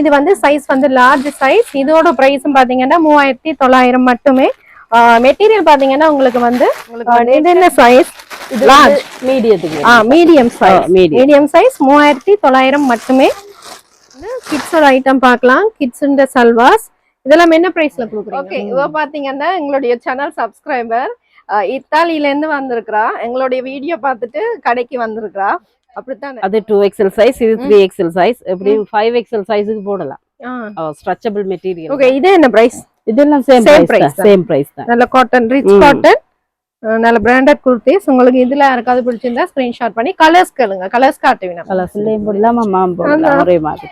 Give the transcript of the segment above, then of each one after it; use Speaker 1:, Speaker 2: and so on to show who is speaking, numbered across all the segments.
Speaker 1: இது வந்து சைஸ் வந்து லார்ஜ் சைஸ் இதோட பிரைஸும் பாத்தீங்கன்னா மூவாயிரத்தி தொள்ளாயிரம் மட்டுமே. மெட்டீரியல் பாத்தீங்கன்னா உங்களுக்கு வந்து ஆஹ் இது என்ன சைஸ் லார்ஜ்
Speaker 2: மீடியத்துக்கு.
Speaker 1: ஆ மீடியம் சைஸ். மீடியம் சைஸ் மூவாயிரத்தி தொள்ளாயிரம் மட்டுமே. கிட்ஸோட ஐட்டம் பார்க்கலாம். கிட்ஸுன்ற சல்வாஸ் இதெல்லாம் என்ன பிரைஸ்ல கொடுக்குறீங்க? ஓகே இவ பாத்தீங்கன்னா எங்களுடைய சேனல் சப்ஸ்கிரைபர் இத்தாலியில இருந்து வந்திருக்கிறா. எங்களுடைய வீடியோ பார்த்துட்டு கடைக்கு வந்திருக்கிறா. அப்படித்தானே?
Speaker 2: அது டூ எக்ஸல் சைஸ் இது த்ரீ எக்ஸல் சைஸ் எப்படியும் ஃபைவ் எக்ஸல் சைஸுக்கு போடலாம். ஸ்ட்ரெச்சபிள் மெட்டீரியல்
Speaker 1: ஓகே இது என்ன பிரைஸ்
Speaker 2: இதெல்லாம் same
Speaker 1: Same
Speaker 2: price. Same price தான்.
Speaker 1: நல்ல காட்டன் ரிச். காட்டன் நல்ல பிராண்டட் குர்த்திஸ் உங்களுக்கு இதுல யாருக்காவது பிடிச்சிருந்தா ஸ்கிரீன்ஷாட் பண்ணி கலர்ஸ் கேளுங்க. கலர்ஸ் காட்டுவீங்க
Speaker 2: கலர்ஸ்லயும் போடலாம்? மாம் போடலாம். ஒரே மாதிரி.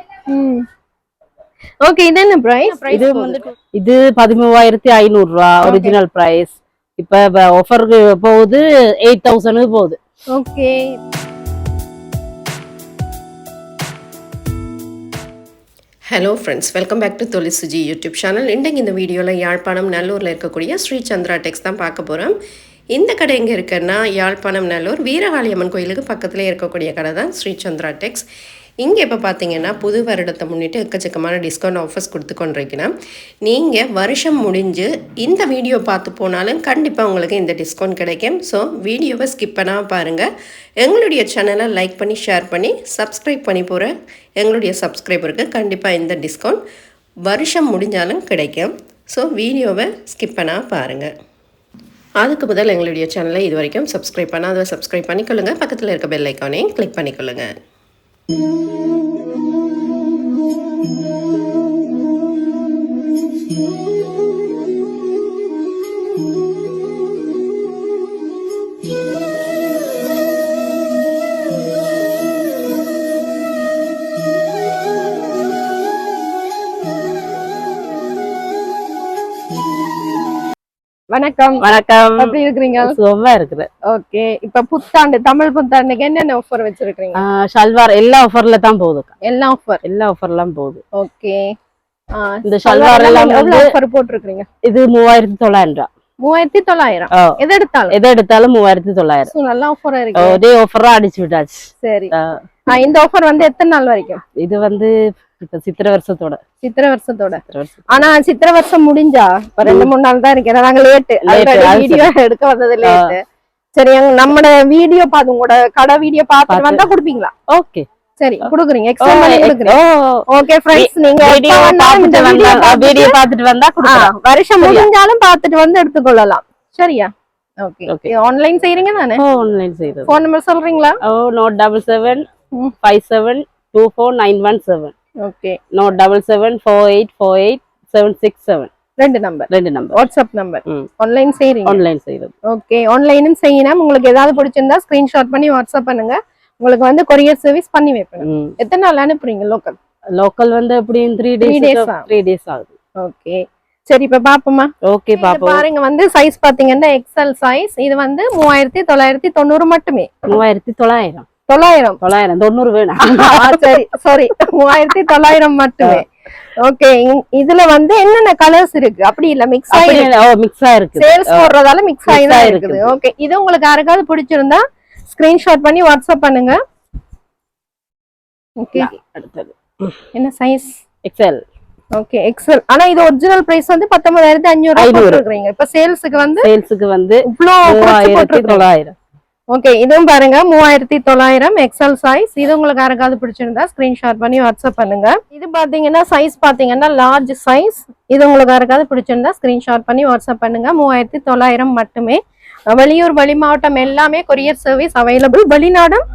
Speaker 1: ஓகே இது என்ன பிரைஸ்
Speaker 2: இது வந்து இது பதிமூவாயிரத்தி ஐநூறு ரூபா ஒரிஜினல் பிரைஸ் இப்ப ஆஃபருக்கு போகுது எயிட் தௌசண்ட்க்கு போகுது.
Speaker 1: Okay
Speaker 3: hello friends welcome back to Thozhil Suji YouTube channel இன்றைக்கு இந்த வீடியோவில் யாழ்ப்பாணம் நல்லூரில் இருக்கக்கூடிய ஸ்ரீ சந்திரா டெக்ஸ் தான் பார்க்க போகிறோம் இந்த கடை எங்கே இருக்குன்னா யாழ்ப்பாணம் நல்லூர் வீரகாளியம்மன் கோயிலுக்கு பக்கத்தில் இருக்கக்கூடிய கடை தான் ஸ்ரீ சந்திரா டெக்ஸ் இங்கே இப்போ பார்த்தீங்கன்னா புது வருடத்தை முன்னிட்டு எக்கச்சக்கமான டிஸ்கவுண்ட் ஆஃபர்ஸ் கொடுத்து கொண்டிருக்கிறேன். நீங்கள் வருஷம் முடிஞ்சு இந்த வீடியோ பார்த்து போனாலும் கண்டிப்பாக உங்களுக்கு இந்த டிஸ்கவுண்ட் கிடைக்கும். ஸோ வீடியோவை ஸ்கிப் பண்ணாமல் பாருங்கள் எங்களுடைய சேனலை லைக் பண்ணி ஷேர் பண்ணி சப்ஸ்கிரைப் பண்ணி போகிற எங்களுடைய சப்ஸ்கிரைபருக்கு கண்டிப்பாக இந்த டிஸ்கவுண்ட் வருஷம் முடிஞ்சாலும் கிடைக்கும். ஸோ வீடியோவை ஸ்கிப் பண்ணாமல் பாருங்கள் அதுக்கு முதல் எங்களுடைய சேனலை இது வரைக்கும் சப்ஸ்கிரைப் பண்ணாத சப்ஸ்கிரைப் பண்ணிக்கொள்ளுங்கள் பக்கத்தில் இருக்க பெல் ஐக்கானையும் கிளிக் Thank you.
Speaker 1: வணக்கம்.
Speaker 2: வணக்கம்.
Speaker 1: எப்படி இருக்கிறீங்க?
Speaker 2: சுகமா இருக்குது
Speaker 1: ஓகே. இப்ப புத்தாண்டு தமிழ் புத்தாண்டுக்கு என்னென்ன ஆஃபர் வச்சிருக்கீங்க
Speaker 2: ஷல்வார் எல்லா ஆஃபர்ல தான் போகுது
Speaker 1: எல்லா ஆஃபர்
Speaker 2: எல்லா ஆஃபர்லாம் போகுது.
Speaker 1: ஓகே.
Speaker 2: இந்த சல்வார் எல்லாம் வந்து
Speaker 1: ஆஃபர் போட்டிருக்கீங்க
Speaker 2: இது மூவாயிரத்தி தொள்ளாயிரம் ரூபா.
Speaker 1: மூவாயிரத்தி தொள்ளாயிரம். எது எடுத்தாலும்?
Speaker 2: எதை எடுத்தாலும் மூவாயிரத்தி தொள்ளாயிரம்.
Speaker 1: நல்ல ஆஃபரா இருக்கு.
Speaker 2: ஒரே ஆஃபரா அடிச்சு விட்டாச்சு.
Speaker 1: சரி. இந்த ஆஃபர் வந்து எத்தனை நாள் வரைக்கும்?
Speaker 2: இது வந்து இப்ப சித்திர வருஷத்தோட.
Speaker 1: சித்திர வருஷத்தோட. ஆனா சித்திர வருஷம் முடிஞ்சா இப்ப ரெண்டு மூணு நாள் தான் இருக்கு நாங்க லேட்டு வீடியோ எடுக்க வந்தது லேட்டு சரி நம்ம வீடியோ பாத்து கூட கடை வீடியோ
Speaker 2: பாத்துட்டு
Speaker 1: வந்தா குடுப்பீங்களா?
Speaker 2: ஓகே.
Speaker 1: சரி குடுக்குறீங்க. எக்ஸ்டெண்ட் பண்ணி குடுக்குறீங்க ஓகே फ्रेंड्स நீங்க
Speaker 2: வீடியோ
Speaker 1: பாத்துட்டு
Speaker 2: வந்தா வீடியோ பாத்துட்டு வந்தா குடுக்கலாம்.
Speaker 1: வருஷம் முடிஞ்சாலும் பாத்துட்டு வந்து எடுத்துக்கொள்ளலாம். சரியா? ஓகே
Speaker 2: ஓகே
Speaker 1: ஆன்லைன் செய்றீங்க தானே?
Speaker 2: ஓ ஆன்லைன் செய்றேன்
Speaker 1: ஃபோன் நம்பர் சொல்றீங்களா?
Speaker 2: ஓ 077 57 24 917
Speaker 1: okay
Speaker 2: note double seven four eight four eight seven six seven
Speaker 1: ரெண்டு நம்பர்
Speaker 2: ரெண்டு நம்பர்
Speaker 1: வாட்ஸ்அப் நம்பர். ஆன்லைன் செய்றீங்க.
Speaker 2: ஆன்லைன் செய்யறது
Speaker 1: ஓகே ஆன்லைனும் செய்யணும் உங்களுக்கு ஏதாவது பிடிச்சிருந்தா ஸ்கிரீன்ஷாட் பண்ணி வாட்ஸ்அப் பண்ணுங்க. உங்களுக்கு வந்து கொரியர் சர்வீஸ் பண்ணி வைப்பேன். எத்தனை நாள் அனுப்புறீங்க லோக்கல்
Speaker 2: லோக்கல் வந்து எப்படியும் த்ரீ டேஸ். த்ரீ டேஸ் ஆகுது.
Speaker 1: ஓகே சரி இப்ப பாப்போமா?
Speaker 2: ஓகே பாப்போம்.
Speaker 1: பாருங்க வந்து சைஸ் பாத்தீங்கன்னா எக்ஸல் சைஸ் இது வந்து மூவாயிரத்தி தொள்ளாயிரத்தி தொண்ணூறு மட்டுமே.
Speaker 2: மூவாயிரத்தி தொள்ளாயிரம்.
Speaker 1: தொள்ளாயிரம்.
Speaker 2: தொள்ளாயிரம் தொண்ணூறு வேணாம்.
Speaker 1: சரி சாரி மூவாயிரத்தி தொள்ளாயிரம் மட்டுமே. ஓகே இதுல வந்து என்னென்ன கலர்ஸ் இருக்கு? அப்படி இல்ல மிக்ஸ் ஆகி
Speaker 2: மிக்ஸ் ஆயிருக்கு
Speaker 1: சேல்ஸ் போடுறதால மிக்ஸ் ஆகி தான். இருக்குது. ஓகே இது உங்களுக்கு யாருக்காவது பிடிச்சிருந்தா ஸ்கிரீன்ஷாட் பண்ணி வாட்ஸ்அப் பண்ணுங்க. ஓகே
Speaker 2: அடுத்தது.
Speaker 1: என்ன சைஸ்
Speaker 2: எக்ஸல்
Speaker 1: ஓகே எக்ஸல் ஆனா இது ஒரிஜினல் பிரைஸ் வந்து பத்தொன்பதாயிரத்தி அஞ்சூறு ரூபாய். போட்டுருக்கீங்க இப்ப சேல்ஸுக்கு வந்து
Speaker 2: சேல்ஸுக்கு வந்து மூவாயிரத்தி தொள்ளாயிரம்.
Speaker 1: ஓகே இதுவும் பாருங்க மூவாயிரத்தி தொள்ளாயிரம் எக்ஸல் சைஸ் இது உங்களுக்கு யாருக்காவது பிடிச்சிருந்தா ஸ்கிரீன்ஷாட் பண்ணி வாட்ஸ்அப் பண்ணுங்க. இது பாத்தீங்கன்னா சைஸ் பாத்தீங்கன்னா லார்ஜ் சைஸ் இது உங்களுக்கு யாருக்காவது பிடிச்சிருந்தா ஸ்கிரீன்ஷாட் பண்ணி வாட்ஸ்அப் பண்ணுங்க. மூவாயிரத்தி தொள்ளாயிரம் மட்டுமே. வெளியூர் வெளி மாவட்டம் எல்லாமே கொரியர் சர்வீஸ் அவைலபிள் வெளிநாடும்?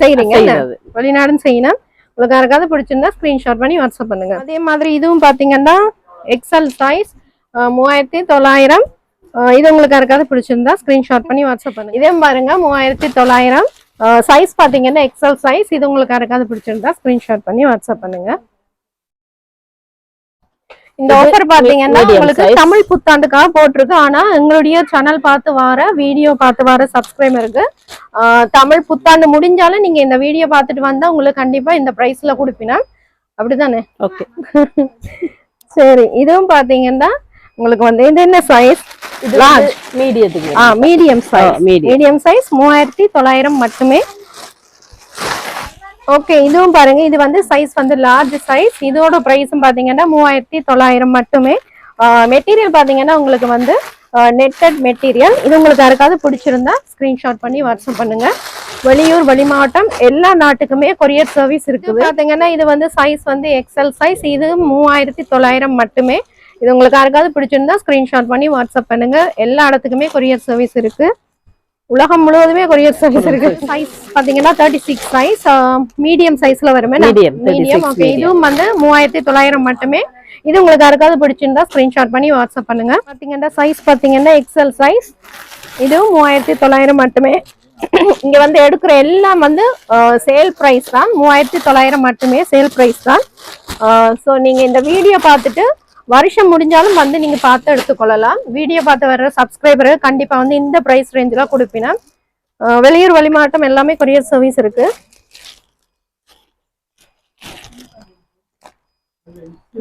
Speaker 2: செய்யறது.
Speaker 1: வெளிநாடும் செய்யணும். உங்களுக்கு யாருக்காவது பிடிச்சிருந்தா ஸ்கிரீன்ஷாட் பண்ணி வாட்ஸ்அப் பண்ணுங்க. அதே மாதிரி இதுவும் பாத்தீங்கன்னா எக்ஸல் சைஸ் மூவாயிரத்தி தொள்ளாயிரம். இது உங்களுக்கு யாருக்காவது பிடிச்சிருந்தா ஸ்கிரீன்ஷாட் பண்ணி வாட்ஸ்அப் பண்ணுங்க. இதே பாருங்க மூவாயிரத்தி தொள்ளாயிரம். சைஸ் பாத்தீங்கன்னா எக்ஸல் சைஸ் இது உங்களுக்கு யாருக்காவது பிடிச்சிருந்தா ஸ்கிரீன்ஷாட் பண்ணி வாட்ஸ்அப் பண்ணுங்க. இந்த ஆஃபர் பாத்தீங்கன்னா உங்களுக்கு. தமிழ் புத்தாண்டுக்காக போட்டிருக்கு. ஆனா எங்களுடைய சேனல் பார்த்து வர வீடியோ பார்த்து வர சப்ஸ்கிரைபருக்கு தமிழ் புத்தாண்டு முடிஞ்சாலும் நீங்க இந்த வீடியோ பார்த்துட்டு வந்தா உங்களுக்கு கண்டிப்பா இந்த பிரைஸ்ல கொடுப்பினா அப்படிதானே?
Speaker 2: ஓகே
Speaker 1: சரி இதுவும் பாத்தீங்கன்னா உங்களுக்கு வந்து இது என்ன சைஸ் லார்ஜ்
Speaker 2: மீடியத்துக்கு
Speaker 1: ஆ மீடியம் சைஸ். மீடியம் சைஸ் மூவாயிரத்தி தொள்ளாயிரம் மட்டுமே. ஓகே இதுவும் பாருங்க இது வந்து சைஸ் வந்து லார்ஜ் சைஸ் இதோட பிரைஸும் பாத்தீங்கன்னா மூவாயிரத்தி தொள்ளாயிரம் மட்டுமே. மெட்டீரியல் பாத்தீங்கன்னா உங்களுக்கு வந்து நெட்டட் மெட்டீரியல் இது உங்களுக்கு யாருக்காவது பிடிச்சிருந்தா ஸ்கிரீன்ஷாட் பண்ணி வாட்ஸ்அப் பண்ணுங்க. வெளியூர் வெளிமாவட்டம் எல்லா நாட்டுக்குமே கொரியர் சர்வீஸ் இருக்குது. பாத்தீங்கன்னா இது வந்து சைஸ் வந்து எக்ஸல் சைஸ் இது மூவாயிரத்தி தொள்ளாயிரம் மட்டுமே. இது உங்களுக்கு யாருக்காவது பிடிச்சிருந்தா ஸ்கிரீன்ஷாட் பண்ணி வாட்ஸ்அப் பண்ணுங்க. எல்லா இடத்துக்குமே கொரியர் சர்வீஸ் இருக்கு. உலகம் முழுவதுமே கொரியர் சர்வீஸ் இருக்கு. சைஸ் பாத்தீங்கன்னா தேர்ட்டி சிக்ஸ் சைஸ் மீடியம் சைஸ்ல வருமே
Speaker 2: Medium, 36
Speaker 1: மீடியம் ஓகே. இதுவும் வந்து மூவாயிரத்தி தொள்ளாயிரம் மட்டுமே. இது உங்களுக்கு யாருக்காவது பிடிச்சிருந்தா ஸ்கிரீன்ஷாட் பண்ணி வாட்ஸ்அப் பண்ணுங்க. பாத்தீங்கன்னா சைஸ் பாத்தீங்கன்னா எக்ஸல் சைஸ் இதுவும் மூவாயிரத்தி தொள்ளாயிரம் மட்டுமே. இங்க வந்து எடுக்கிற எல்லாம் வந்து சேல் பிரைஸ் தான். மூவாயிரத்தி தொள்ளாயிரம் மட்டுமே சேல் பிரைஸ் தான். ஸோ நீங்க இந்த வீடியோ பார்த்துட்டு வருஷம் முடிஞ்சாலும் வந்து நீங்க பார்த்து எடுத்துக்கொள்ளலாம். வீடியோ பார்த்து வர்ற சப்ஸ்கிரைபர் கண்டிப்பா வந்து இந்த பிரைஸ் ரேஞ்சில் கொடுப்பினா வெளியூர் வெளிமாவட்டம் எல்லாமே கொரியர் சர்வீஸ் இருக்கு.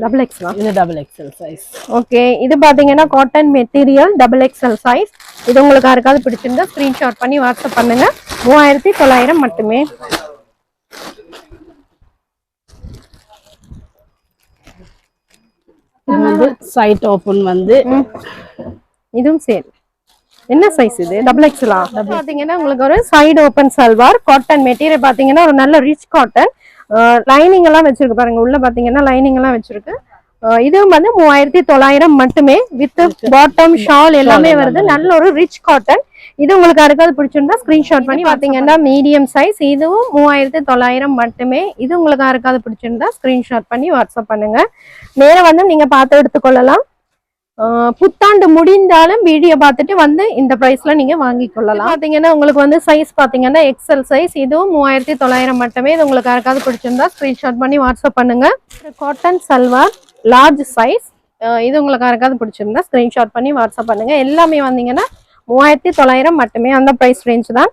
Speaker 1: டபுள் எக்ஸ்லா
Speaker 2: இது டபுள் எக்ஸல் சைஸ்
Speaker 1: ஓகே இது பாத்தீங்கன்னா cotton material double XL size இது உங்களுக்கு யாருக்காவது பிடிச்சிருந்தா ஸ்கிரீன்ஷாட் பண்ணி வாட்ஸ்அப் பண்ணுங்க. மூவாயிரத்தி தொள்ளாயிரம் மட்டுமே.
Speaker 2: இது வந்து சைட் ஓப்பன் வந்து
Speaker 1: இதுவும் சேல் என்ன சைஸ் இது? டபுள் எக்ஸ்லா பாத்தீங்கன்னா உங்களுக்கு ஒரு side open salwar cotton material பாத்தீங்கன்னா ஒரு நல்ல ரிச் காட்டன் லைனிங் எல்லாம் வச்சிருக்கு பாருங்க. உள்ள பாத்தீங்கன்னா லைனிங் எல்லாம் வச்சிருக்கு. இதுவும் வந்து மூவாயிரத்தி தொள்ளாயிரம் மட்டுமே. வித் பாட்டம் ஷால் எல்லாமே வருது. நல்ல ஒரு ரிச் காட்டன் இது உங்களுக்கு யாருக்காவது பிடிச்சிருந்தா ஸ்கிரீன்ஷாட் பண்ணி பாத்தீங்கன்னா மீடியம் சைஸ் இதுவும் மூவாயிரத்தி தொள்ளாயிரம் மட்டுமே. இது உங்களுக்கு யாருக்காவது பிடிச்சிருந்தா ஸ்கிரீன்ஷாட் பண்ணி வாட்ஸ்அப் பண்ணுங்க. நேரா வந்து நீங்க பார்த்து எடுத்துக்கொள்ளலாம். புத்தாண்டு முடிந்தாலும் வீடியோ பார்த்துட்டு வந்து இந்த பிரைஸ்ல நீங்க வாங்கிக் கொள்ளலாம். பாத்தீங்கன்னா உங்களுக்கு வந்து சைஸ் பாத்தீங்கன்னா எக்ஸல் சைஸ் இதுவும் மூவாயிரத்தி தொள்ளாயிரம் மட்டுமே. இது உங்களுக்கு யாருக்காவது பிடிச்சிருந்தா ஸ்கிரீன்ஷாட் பண்ணி வாட்ஸ்அப் பண்ணுங்க. காட்டன் சல்வார் லார்ஜ் சைஸ் இது உங்களுக்கு யாருக்காவது பிடிச்சிருந்தா ஸ்கிரீன்ஷாட் பண்ணி வாட்ஸ்அப் பண்ணுங்க. எல்லாமே வந்தீங்கன்னா மூவாயிரத்தி தொள்ளாயிரம் மட்டுமே அந்த ப்ரைஸ் ரேஞ்ச் தான்.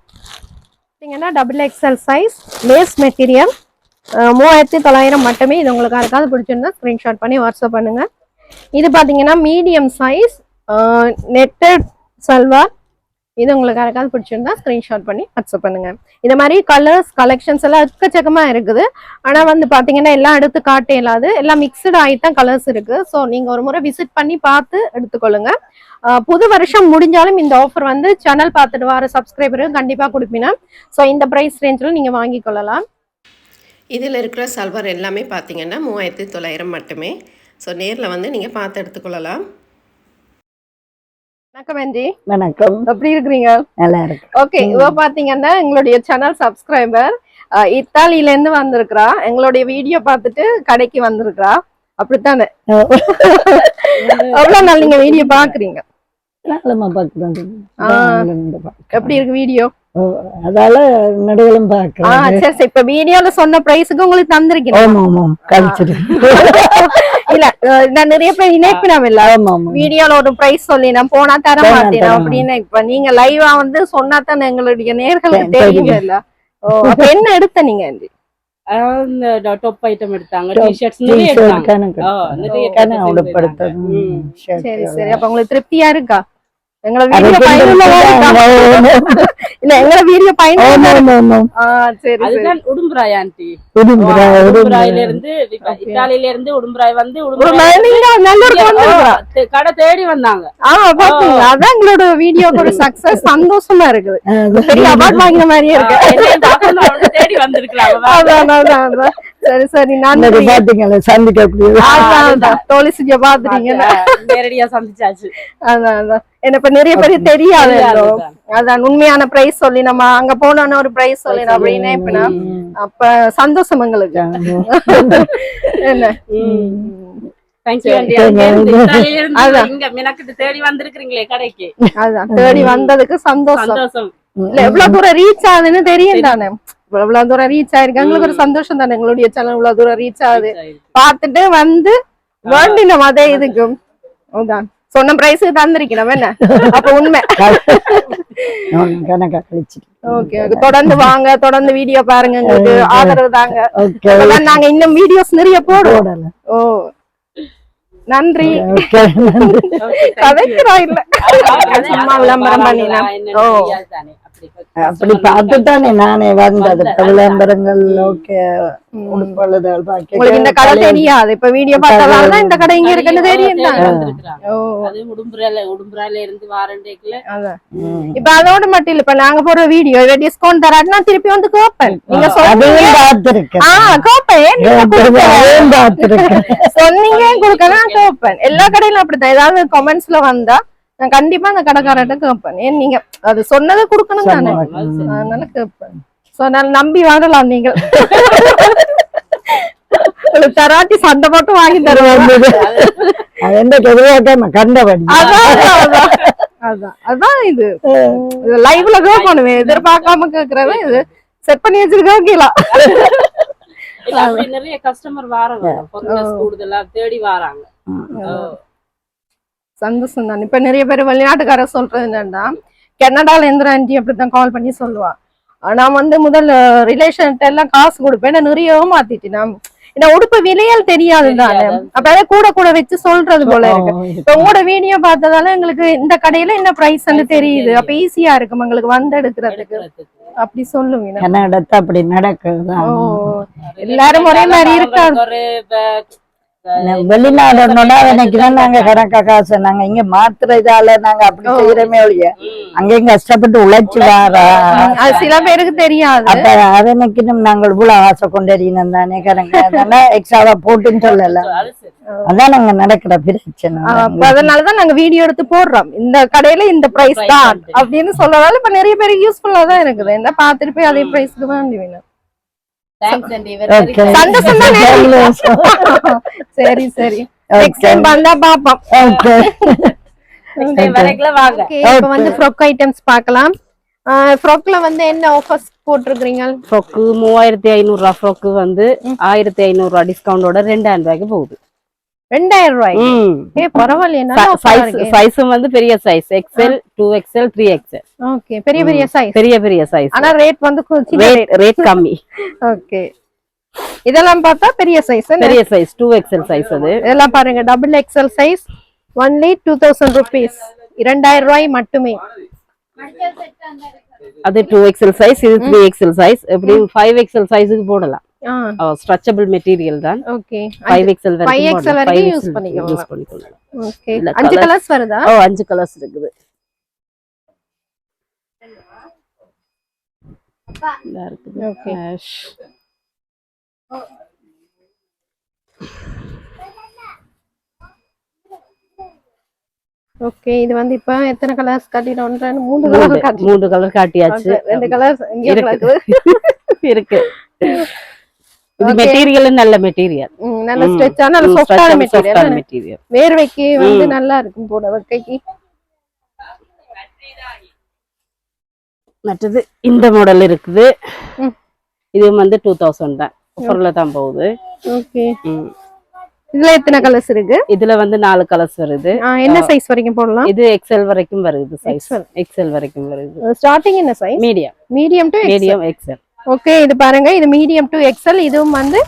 Speaker 1: பார்த்தீங்கன்னா double XL size lace material மூவாயிரத்தி தொள்ளாயிரம் மட்டுமே இது உங்களுக்கு யாருக்காவது பிடிச்சிருந்தா ஸ்க்ரீன்ஷாட் பண்ணி வாட்ஸ்அப் பண்ணுங்க. இது பார்த்தீங்கன்னா மீடியம் சைஸ் நெட்டட் சல்வார் இது உங்களுக்கு யாருக்காவது பிடிச்சிருந்தா ஸ்க்ரீன்ஷாட் பண்ணி வாட்ஸ்அப் பண்ணுங்க. இந்த மாதிரி கலர்ஸ் கலெக்ஷன்ஸ் எல்லாம் எக்கச்சக்கமா இருக்குது. ஆனா வந்து பாத்தீங்கன்னா எல்லாம் எடுத்து காட்ட இல்லாது எல்லாம் மிக்சடு ஆகித்தான் கலர்ஸ் இருக்கு. ஸோ நீங்க ஒரு முறை விசிட் பண்ணி பார்த்து எடுத்துக்கொள்ளுங்க. புது வருஷம் முடிஞ்சாலும் இந்த ஆஃபர் வந்து சேனல் பார்த்துட்டு வர சப்ஸ்கிரைபருக்கு கண்டிப்பா கொடுப்பீங்க. ஸோ இந்த ப்ரைஸ் ரேஞ்சில் நீங்க வாங்கி கொள்ளலாம்.
Speaker 3: இதில் இருக்கிற சல்வார் எல்லாமே பார்த்தீங்கன்னா மூவாயிரத்தி தொள்ளாயிரம் மட்டுமே. ஸோ நேரில் வந்து நீங்கள் பார்த்து எடுத்துக்கொள்ளலாம்.
Speaker 1: வணக்கம் வெஞ்சி
Speaker 4: வணக்கம்.
Speaker 1: எப்படி இருக்கிறீங்க?
Speaker 4: நல்லா இருக்கு.
Speaker 1: ஓகே இவ பாத்தீங்கன்னா எங்களுடைய சேனல் சப்ஸ்கிரைபர் இத்தாலியில இருந்து வந்திருக்கிறா. எங்களுடைய வீடியோ பார்த்துட்டு கடைக்கு வந்திருக்கிறா. அப்படித்தானே? அவ்வளவு நாள் நீங்க வீடியோ பாக்குறீங்க. எப்படி இருக்கு வீடியோ
Speaker 4: அதால
Speaker 1: சரி சரி. இப்ப வீடியோல சொன்ன பிரைஸுக்கு உங்களுக்கு தந்திருக்கேன்
Speaker 4: ஆமா கழிச்சிடு
Speaker 1: இல்ல நான் நிறைய பேர் இணைப்பினம் இல்ல. வீடியோல ஒரு பிரைஸ் சொல்லி நான் போனா தர மாட்டேன். அப்படின்னு இப்ப நீங்க லைவா வந்து சொன்னா தான் எங்களுடைய நேர்களுக்கு
Speaker 4: தெரியும்.
Speaker 1: இல்ல. அப்ப என்ன எடுத்த நீங்க
Speaker 2: இந்த டாப் ஐட்டம் எடுத்தாங்க. டிஷர்ட்ஸ் நிறைய எடுத்தாங்க.
Speaker 1: சரி சரி. அப்ப உங்களுக்கு திருப்தியா இருக்கா? பயனுள்ளதா இருக்கா? ஆ, சரி சரி.
Speaker 2: அதுதான் உடும்புராய் ஆண்டி.
Speaker 4: உடும்புரா
Speaker 2: உடும்புராயில இருந்து இத்தாலியில இருந்து உடும்புராய் வந்து உடும்புராய் கடை தேடி வந்தாங்க.
Speaker 1: ஆமா அதான் எங்களோட ஒரு சக்சஸ் சந்தோஷமா இருக்குது. பெரிய அவார்ட் வாங்கின மாதிரியே இருக்கு.
Speaker 2: தேடி
Speaker 1: அதான். சரி சரி நன்றி
Speaker 4: பாத்தீங்களா சந்திக்கக்கூடிய
Speaker 1: அதான் அதான். தோழி சுஜ பாத்துட்டீங்கன்னா
Speaker 2: நேரடியா சந்திச்சாச்சு.
Speaker 1: அதான் அதான். என்ன இப்ப நிறைய பேர் தெரியாது. அதான். உண்மையான பிரைஸ் சொல்லி நம்ம அங்க போனோன்னு ஒரு பிரைஸ் சொல்லி அப்படின்னு இப்ப நான் அப்ப சந்தோஷம் எங்களுக்கு. என்ன?
Speaker 2: தேடி கடைக்கு.
Speaker 1: அதான் தேடி வந்ததுக்கு சந்தோஷம்.
Speaker 2: சந்தோஷம்.
Speaker 1: இல்ல எவ்வளவு தூரம் ரீச் ஆகுதுன்னு தெரியும் தானே. இவ்வளவு தூரம் ரீச் ஆயிருக்கு எங்களுக்கு ஒரு சந்தோஷம் தானே. எங்களுடைய சேனல் இவ்வளவு தூரம் ரீச் ஆகுது. பார்த்துட்டு வந்து வேண்டினோம் அதே இதுக்கு அதான். சொன்ன பிரைஸ் தந்திருக்கணும் என்ன? அப்ப உண்மை. தொடர்ந்து வாங்க தொடர்ந்து வீடியோ பாருங்க எங்களுக்கு ஆதரவு தாங்க. நாங்க இன்னும் வீடியோஸ் நிறைய போடுவோம் ஓ. நன்றி. கதைக்கிறோம் இல்ல. சும்மா விளம்பரம் பண்ணினா ஓ.
Speaker 4: அப்படி பார்த்துட்டானே நானே வந்தது. விளம்பரங்கள் ஓகே
Speaker 1: உங்களுக்கு இந்த கடை தெரியாது. இப்ப வீடியோ பார்த்ததால இந்த கடை இங்க இருக்குன்னு தெரியும்
Speaker 2: உடும்புறால இருந்து வாரண்டேக்குல.
Speaker 1: இப்ப அதோட மட்டும் இல்ல இப்ப நாங்க போற வீடியோ இவ டிஸ்கவுண்ட் தராட்டினா திருப்பி வந்து கேப்பேன். நீங்க
Speaker 4: அதையும் பார்த்திருக்கேன்.
Speaker 1: ஆ கேப்பேன்.
Speaker 4: பார்த்திருக்கேன்.
Speaker 1: சொன்னீங்க கொடுக்கணும் கேட்பேன் எல்லா கடையிலும் அப்படித்தான். ஏதாவது கமெண்ட்ஸ்ல வந்தா நான் கண்டிப்பா அந்த கடைக்காரர்கிட்ட கேட்பேன். ஏன் நீங்க அது சொன்னதை கொடுக்கணும் தானே? அதனால கேட்பேன். சோ அதனால நம்பி வாங்கலாம் நீங்க தராட்டி சண்டை போட்டு வாங்கி தருவாங்க.
Speaker 4: கண்டபடி
Speaker 1: அதான் அதான், இது. லைவ்ல கேட்கணுமே. எதிர்பார்க்காம கேக்குறது இது செட் பண்ணி வச்சிருக்கோம் கீழே.
Speaker 2: நிறைய கஸ்டமர் வாராங்க. Foreigners கூடுதலா தேடி வாராங்க.
Speaker 1: சந்தோஷம் தான் இப்ப நிறைய பேர் வெளிநாட்டுக்காரர் சொல்றது என்னன்னா கனடால இருந்து ஆண்டி அப்படித்தான் கால் பண்ணி சொல்லுவா. நான் வந்து முதல்ல ரிலேஷன் எல்லாம் காசு கொடுப்பேன். நான் நிறைய ஏமாத்திட்டு நான் ஏன்னா உடுப்பு விலையால் தெரியாது. தானே அப்ப அதை கூட கூட வச்சு சொல்றது போல இருக்கு. இப்ப உங்களோட வீடியோ பார்த்ததால எங்களுக்கு இந்த கடையில என்ன பிரைஸ் தெரியுது. அப்ப ஈஸியா இருக்கும். எங்களுக்கு வந்து எடுக்கிறதுக்கு. அப்படி சொல்லுவீங்க.
Speaker 4: கன்னடத்தை அப்படி நடக்குது.
Speaker 1: எல்லாரும் ஒரே மாதிரி இருக்காது
Speaker 2: ஒரு இப்ப,
Speaker 4: வெளிநாடு நினைக்கிறேன் நாங்க கணக்கா காசு நாங்க இங்க மாத்திர இதால நாங்க அப்படி செய்யறோமே ஒழிய
Speaker 2: ம்,
Speaker 4: அங்கங்க கஷ்டப்பட்டு உழைச்சு வாரா.
Speaker 1: சில பேருக்கு தெரியாது.
Speaker 4: அப்ப அதை நிக்கணும் நாங்கள் இவ்வளவு ஆசை கொண்டறியணும் தானே கணக்கு அதனால எக்ஸ்ட்ராவா போட்டுன்னு சொல்லல. அதான் நாங்க நடக்கிற பிரச்சனை.
Speaker 1: அதனாலதான் நாங்க வீடியோ எடுத்து போடுறோம். இந்த கடையில இந்த பிரைஸ் தான். அப்படின்னு சொல்லதால இப்ப நிறைய பேருக்கு யூஸ்ஃபுல்லா தான் இருக்குது. என்ன பாத்துட்டு போய் அதே பிரைஸ்க்கு வேணும் சரி சரி நெக்ஸ்ட் டைம் வந்தா பாப்போம்.
Speaker 4: ஓகே
Speaker 2: Next time வரைக்கும் வாங்க.
Speaker 1: Okay, இப்ப வந்து ஃப்ராக் ஐட்டம்ஸ் பார்க்கலாம். ஃப்ராக்ல வந்து என்ன ஆஃபர்ஸ் போட்டிருக்கீங்க
Speaker 2: ஃப்ராக்கு மூவாயிரத்தி ஐநூறு ரூபா ஃப்ராக்கு வந்து ஆயிரத்தி ஐநூறு ரூபா டிஸ்கவுண்டோட ரெண்டாயிரம் ரூபாய்க்கு போகுது.
Speaker 1: ரெண்டாயிரம் ஏ பரவாயில்லையே.
Speaker 2: சைஸும் வந்து பெரிய size XL two XL three XL
Speaker 1: okay பெரிய பெரிய சைஸ்
Speaker 2: பெரிய பெரிய சைஸ்
Speaker 1: ஆனா ரேட் வந்து
Speaker 2: ரேட் கம்மி.
Speaker 1: ஓகே. இதெல்லாம் பார்த்தா பெரிய சைஸ்
Speaker 2: பெரிய சைஸ் டூ எக்ஸ்எல் சைஸ் அது.
Speaker 1: இதெல்லாம் பாருங்க double XL size only two thousand rupees இரண்டாயிரம் ரூபாய் மட்டுமே.
Speaker 2: அது டூ எக்ஸ்எல் சைஸ் இது த்ரீ எக்ஸ்எல் சைஸ் எப்படி ஃபைவ் எக்ஸ்எல் சைஸுக்கு போடலாம். ஸ்ட்ரெச்சபிள் மெட்டீரியல் தான்.
Speaker 1: ஓகே
Speaker 2: ஃபைவ் எக்ஸ்எல்
Speaker 1: 5XL வரைக்கும் use பண்ணிக்கலாம்.
Speaker 2: யூஸ் பண்ணிக்கலாம்
Speaker 1: ஓகே அஞ்சு. கலர்ஸ் வருதா?
Speaker 2: ஓ அஞ்சு கலர்ஸ் இருக்குது. இதா இருக்குது.
Speaker 1: Okay
Speaker 2: Ash.
Speaker 1: ஓகே இது வந்து இப்ப எத்தனை கலர்ஸ் காட்டிட்டோம் ஒன்று, ரெண்டு, மூணு கலர்
Speaker 2: மூணு- கலர் காட்டியாச்சு.
Speaker 1: ரெண்டு கலர்ஸ் இங்கே
Speaker 2: இருக்கு.
Speaker 1: கிடக்குது
Speaker 2: இருக்கு. இது. மெட்டீரியல் நல்ல மெட்டீரியல்
Speaker 1: நல்ல ஸ்ட்ரெச்சான நல்ல சாஃப்டான மெட்டீரியல்
Speaker 2: மெட்டீரியல்
Speaker 1: வேர்வைக்கு வந்து நல்லா இருக்கும் போட வைக்கைக்கு.
Speaker 2: மற்றது இந்த மாடல் இருக்குது.
Speaker 1: ம்.
Speaker 2: இது வந்து டூ தௌசண்ட் தான். ஆஃபர்ல தான் போகுது.
Speaker 1: ஓகே. இதுல எத்தனை கலர்ஸ் இருக்கு?
Speaker 2: இதுல வந்து நாலு கலர்ஸ் வருது.
Speaker 1: என்ன சைஸ் வரைக்கும் போடலாம்?
Speaker 2: இது எக்ஸல் வரைக்கும் வருது சைஸ்
Speaker 1: XL.
Speaker 2: எக்ஸல் வரைக்கும் வருது.
Speaker 1: ஸ்டார்டிங் என்ன size
Speaker 2: medium
Speaker 1: medium to
Speaker 2: medium XL
Speaker 1: okay இது பாருங்க. இது மீடியம் டு எக்ஸல் இதுவும் வந்து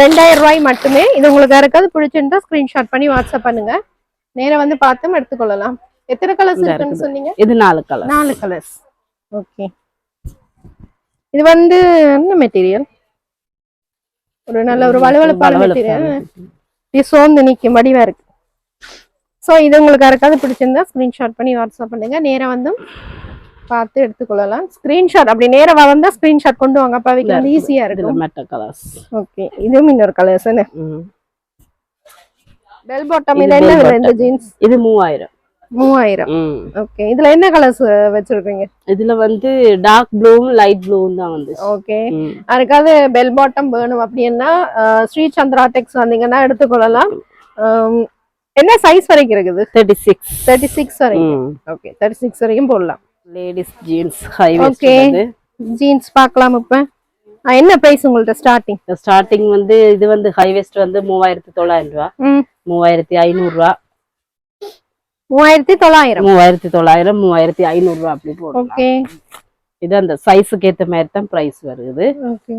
Speaker 1: ரெண்டாயிரம் ரூபாய் மட்டுமே. இது உங்களுக்கு யாருக்காவது பிடிச்சிருந்தா ஸ்கிரீன்ஷாட் பண்ணி வாட்ஸ்அப் பண்ணுங்க. நேரா வந்து பார்த்தும் எடுத்துக்கொள்ளலாம். எத்தனை கலர்ஸ் இருக்குன்னு. சொன்னீங்க?
Speaker 2: இது நாலு கலர்
Speaker 1: நாலு கலர்ஸ் ஓகே இது வந்து என்ன மெட்டீரியல் ஒரு நல்ல ஒரு வலுவழுப்பான மெட்டீரியல் இது சோர்ந்து நிற்கும் வடிவா இருக்கு. ஸோ இது உங்களுக்கு யாருக்காவது பிடிச்சிருந்தா ஸ்கிரீன்ஷாட் பண்ணி வாட்ஸ்அப் பண்ணுங்க. நேரா வந்து பார்த்து எடுத்துக்கொள்ளலாம். ஸ்கிரீன்ஷாட் அப்படி நேரா வந்தா ஸ்கிரீன்ஷாட் கொண்டு வாங்க அப்ப வந்து ஈஸியா
Speaker 2: இதுல
Speaker 1: இருக்கும்.
Speaker 2: மெட்ட கலர்ஸ்
Speaker 1: ஓகே இதுவும் இன்னொரு கலர்ஸ் பெல் பாட்டம் இது என்ன விலை இந்த. ஜீன்ஸ்
Speaker 2: இது மூவாயிரம்.
Speaker 1: மூவாயிரம். ஓகே இதுல என்ன கலர்ஸ் வச்சிருக்கீங்க?
Speaker 2: இதுல வந்து டார்க் ப்ளூவும் லைட் ப்ளூவும் தான் வந்து.
Speaker 1: ஓகே அதுக்காவது பெல் பாட்டம் வேணும் அப்படின்னா ஸ்ரீ சந்திரா டெக்ஸ் வந்தீங்கன்னா எடுத்துக்கொள்ளலாம். என்ன சைஸ் வரைக்கும் இருக்குது?
Speaker 2: தேர்ட்டி சிக்ஸ்
Speaker 1: தேர்ட்டி சிக்ஸ் வரைக்கும். ஓகே தேர்ட்டி சிக்ஸ் வரைக்கும் போடலாம்.
Speaker 2: Ladies jeans high
Speaker 1: okay jeans பார்க்கலாம் இப்ப. என்ன பிரைஸ் உங்கள்ட்ட ஸ்டார்டிங்
Speaker 2: ஸ்டார்டிங் வந்து இது வந்து ஹை வெஸ்ட் வந்து மூவாயிரத்தி தொள்ளாயிரம் ரூபா. மூவாயிரத்தி ஐநூறு ரூபா.
Speaker 1: மூவாயிரத்தி தொள்ளாயிரம்.
Speaker 2: மூவாயிரத்தி தொள்ளாயிரம் மூவாயிரத்தி ஐநூறு ரூபா அப்படி போடும்
Speaker 1: ஓகே
Speaker 2: இது அந்த சைஸுக்கு ஏத்த மாதிரி தான் பிரைஸ் வருது.
Speaker 1: ஓகே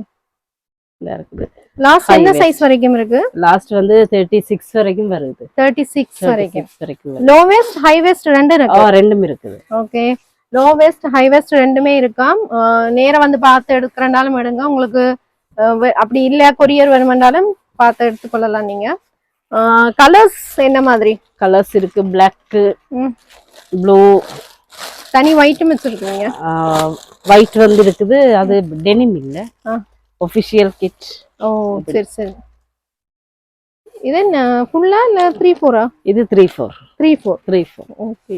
Speaker 2: இதா இருக்குது.
Speaker 1: லாஸ்ட் என்ன. சைஸ் வரைக்கும் இருக்கு?
Speaker 2: லாஸ்ட் வந்து தேர்ட்டி சிக்ஸ் வரைக்கும் வருது.
Speaker 1: தேர்ட்டி சிக்ஸ்
Speaker 2: 36
Speaker 1: வரைக்கும்
Speaker 2: வரைக்கும்
Speaker 1: லோ வெஸ்ட் ஹை வெஸ்ட் இருக்கு.
Speaker 2: ரெண்டும் இருக்குது.
Speaker 1: Okay low waist high waist ரெண்டுமே இருக்காம். ஆஹ் நேரா வந்து பார்த்து எடுக்கிறனாலும் எடுங்க. உங்களுக்கு அப்படி இல்ல கொரியர் வேணுமென்றாலும் பார்த்து எடுத்துக்கொள்ளலாம் நீங்க. கலர்ஸ் என்ன மாதிரி?
Speaker 2: கலர்ஸ் இருக்கு பிளாக்
Speaker 1: ம்.
Speaker 2: ப்ளூ
Speaker 1: தனி ஒயிட்டும் வச்சிருக்கீங்க.
Speaker 2: ஒயிட் வந்து இருக்குது. அது டெனிம் இல்ல.
Speaker 1: ஆ.
Speaker 2: ஒபிஷியல் கிட்
Speaker 1: ஓ சரி சரி. இது என்ன ஃபுல்லா இல்ல த்ரீ ஃபோரா
Speaker 2: இது three four
Speaker 1: three four
Speaker 2: three four
Speaker 1: okay